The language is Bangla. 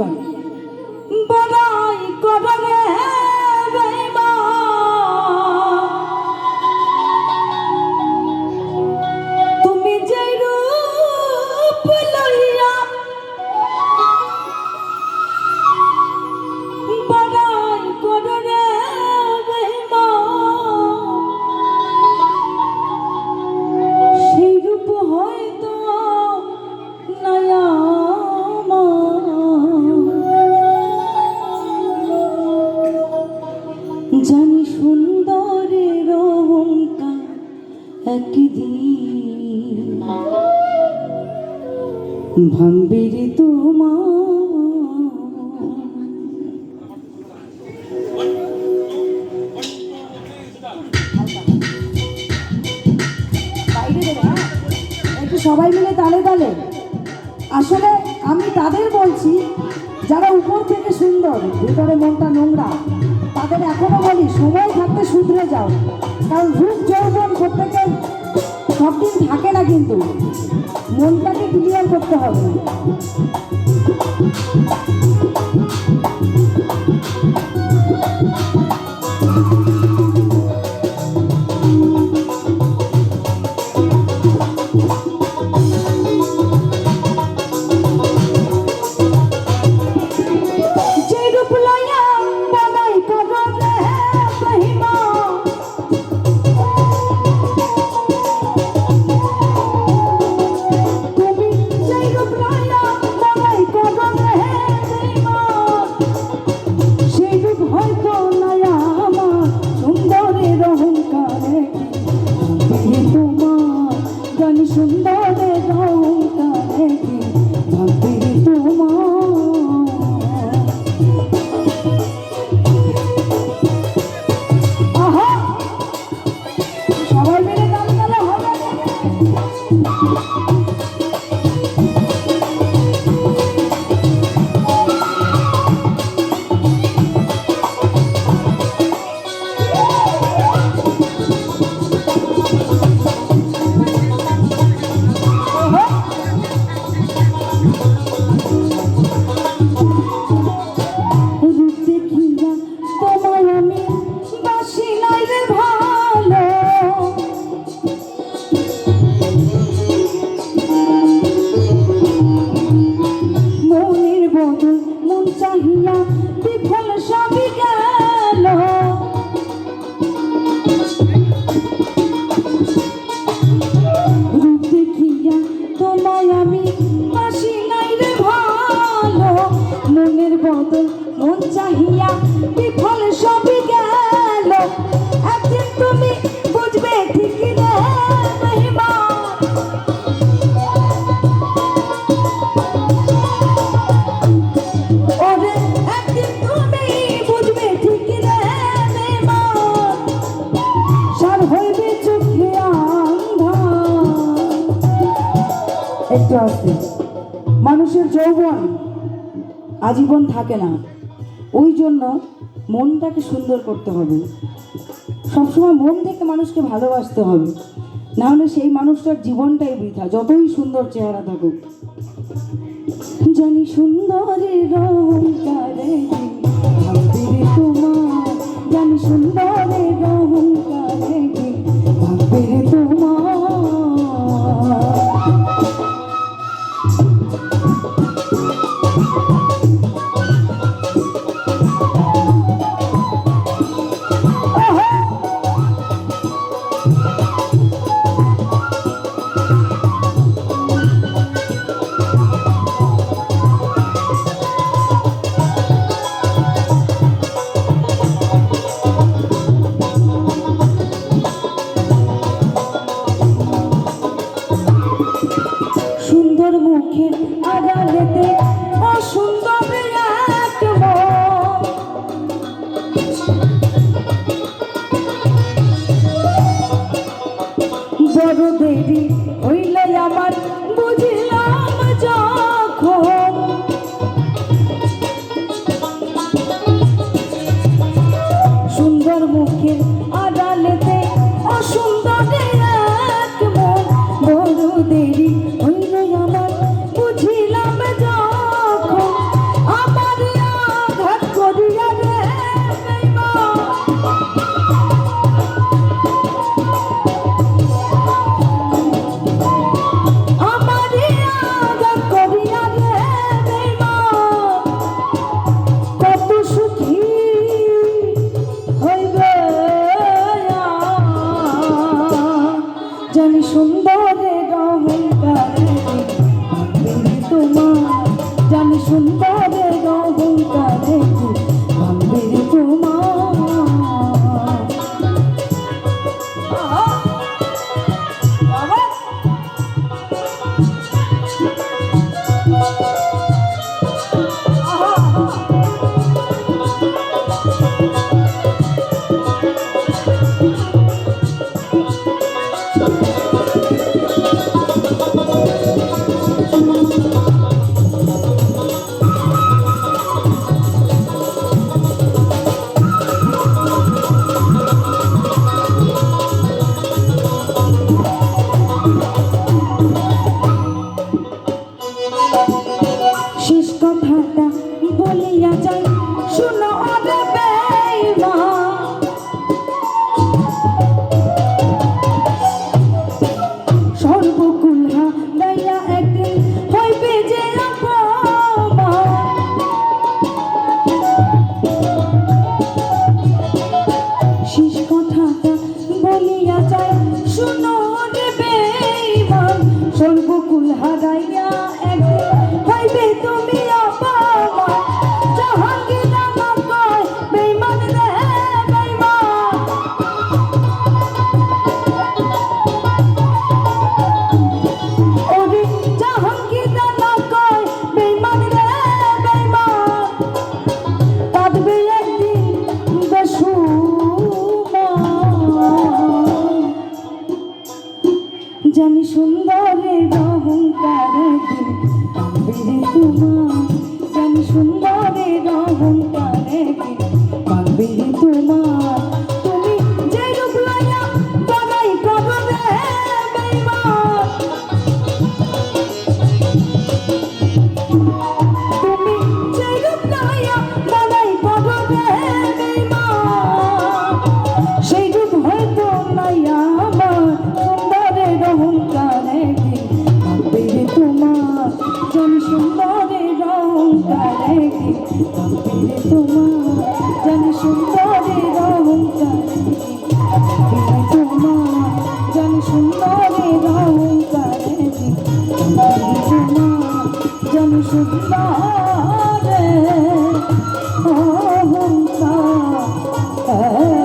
Bye. ভাঙবে রে? সবাই মিলে তালে তালে। আসলে আমি তাদের বলছি, যারা উপর থেকে সুন্দর, ভিতরে মনটা নোংরা, তাদের এখনও বলি, সময় থাকতে শুধরে যাও। কারণ রূপ যৌবন প্রত্যেকের সব দিন থাকে না কিন্তু। মনটাকে ক্লিয়ার করতে হবে। বিফল সবই গেল। দেখিয়া তোমায় আমি বাসি নাই রে ভালো। মনের বদল মন চাহিয়া বিফল সবই আসতে মানুষের যৌবন আজীবন থাকে না। ওই জন্য মনটাকে সুন্দর করতে হবে। সবসময় মন থেকে মানুষকে ভালোবাসতে হবে। নাহলে সেই মানুষটার জীবনটাই বৃথা, যতই সুন্দর চেহারা থাকুক। জানি সুন্দরের রে তোমার সুন্দর সুন্দরে তুমি তোমার জানি সুন্দর চলবো কুলহা গাইয়া একদিন হইবে তুমি ভীষণ সুন্দরের রং তারায় তোমার যেন সুন্দরের রং তারায় তোমার যেন সুন্দরের রং তারায় তোমার যেন সুন্দর Oh, oh, oh, oh.